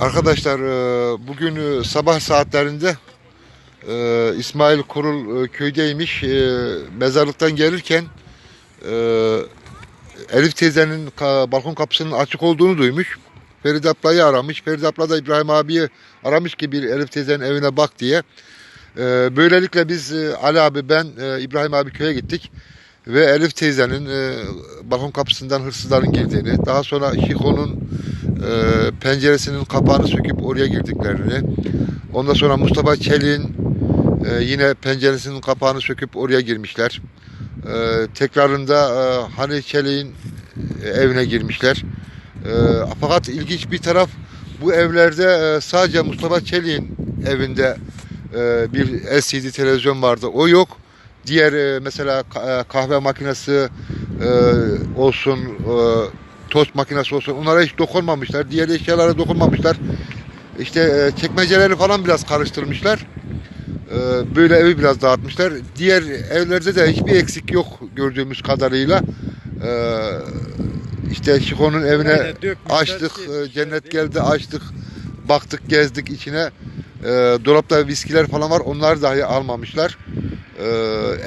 Arkadaşlar e, bugün e, sabah saatlerinde e, İsmail Kurul köydeymiş. Mezarlıktan gelirken Elif teyzenin balkon kapısının açık olduğunu duymuş. Ferit ablayı aramış. Ferit abla da İbrahim abiyi aramış ki bir Elif teyzenin evine bak diye. Böylelikle biz Ali abi ben İbrahim abi köye gittik. Ve Elif teyzenin balkon kapısından hırsızların girdiğini, daha sonra Şiko'nun e, penceresinin kapağını söküp oraya girdiklerini, ondan sonra Mustafa Çelik'in e, yine penceresinin kapağını söküp oraya girmişler. E, tekrarında e, Hani Çelik'in e, evine girmişler. E, fakat ilginç bir taraf bu evlerde e, sadece Mustafa Çelik'in evinde e, bir LCD televizyon vardı. O yok. Diğer e, mesela e, kahve makinesi e, olsun, e, tost makinesi olsun onlara hiç dokunmamışlar. Diğer eşyalara dokunmamışlar. İşte e, çekmeceleri falan biraz karıştırmışlar. E, böyle evi biraz dağıtmışlar. Diğer evlerde de hiçbir eksik yok gördüğümüz kadarıyla. E, işte Şiko'nun evine açtık, e, kesmişler, cennet geldi açtık, baktık gezdik içine. E, dolapta viskiler falan var onları dahi almamışlar. E,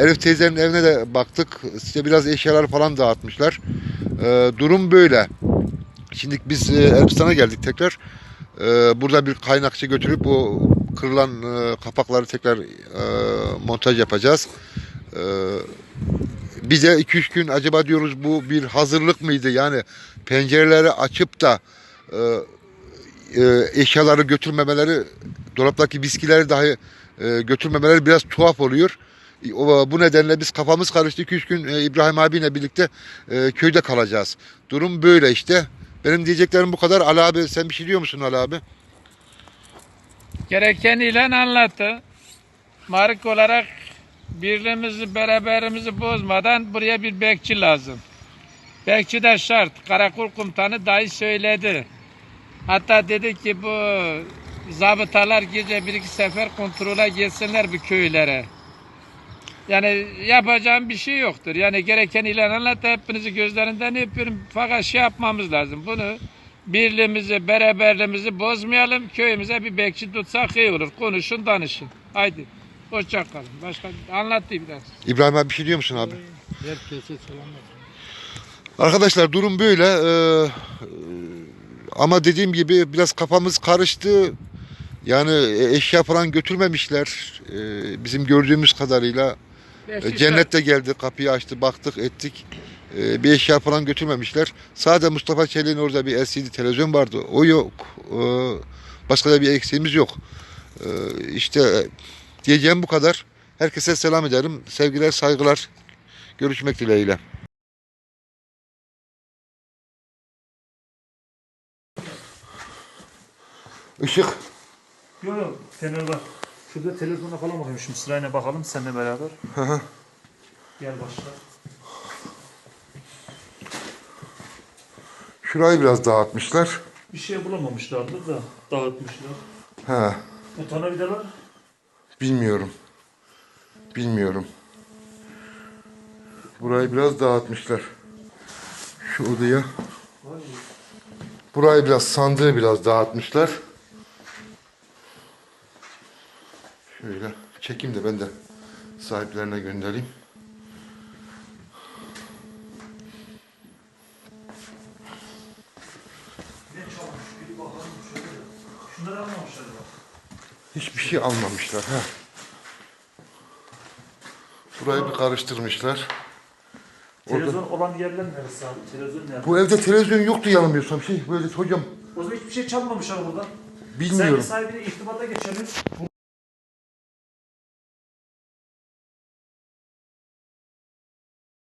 Elif teyzenin evine de baktık. İşte biraz eşyalar falan dağıtmışlar. E, durum böyle. Şimdi biz e, Elbistan'a geldik tekrar. E, burada bir kaynakçı götürüp o kırılan e, kapakları tekrar e, montaj yapacağız. E, bize 2-3 gün acaba diyoruz bu bir hazırlık mıydı? Yani pencereleri açıp da e, e, eşyaları götürmemeleri, dolaptaki viskileri dahi e, götürmemeleri biraz tuhaf oluyor. E, bu nedenle biz kafamız karıştı. 2-3 gün e, İbrahim abiyle birlikte e, köyde kalacağız. Durum böyle işte. Benim diyeceklerim bu kadar. Ali abi sen bir şey diyor musun Ali abi? Gerekeniyle anlattı. Mark olarak birliğimizi, beraberimizi bozmadan buraya bir bekçi lazım. Bekçi de şart. Karakol komutanı dahi söyledi. Hatta dedi ki bu zabıtalar gece bir iki sefer kontrole gelsinler bu köylere. Yani yapacağım bir şey yoktur. Yani gereken ilan anlattı. Hepinizi gözlerinden öpüyorum. Fakat şey yapmamız lazım. Bunu birliğimizi, beraberliğimizi bozmayalım. Köyümüze bir bekçi tutsak iyi olur. Konuşun, danışın. Haydi. Hoşça kalın. Başka anlattı biraz. İbrahim abi bir şey diyor musun abi? Herkese selamlar. Arkadaşlar durum böyle. Ee, e, ama dediğim gibi biraz kafamız karıştı. Yani e, eşya falan götürmemişler. Ee, bizim gördüğümüz kadarıyla. E, Cennet de geldi, kapıyı açtı, baktık, ettik. E, bir eşya falan götürmemişler. Sadece Mustafa Çelik'in orada bir LCD televizyon vardı. O yok. E, başka da bir eksiğimiz yok. E, işte e, diyeceğim bu kadar. Herkese selam ederim. Sevgiler, saygılar. Görüşmek dileğiyle. Işık. Yok yok fener var. Şurada televizyona falan bakayım şimdi sırayla bakalım seninle beraber. Gel başla. Şurayı biraz dağıtmışlar. Bir şey bulamamışlardır da dağıtmışlar. Ha, Bu tornavidalar bilmiyorum. Bilmiyorum. Burayı biraz dağıtmışlar. Şu odaya. Burayı biraz sandığı biraz dağıtmışlar. Şöyle çekeyim de ben de sahiplerine göndereyim. Şunları almamışlar bak. Hiçbir şey almamışlar. Ha. Burayı bir karıştırmışlar. Televizyon olan yerler neresi abi? Televizyon nerede? Bu evde televizyon yoktu yanılmıyorsam. Şey böyle hocam O zaman hiçbir şey çalmamışlar burada. Bilmiyorum. bir sahibine irtibata geçelim.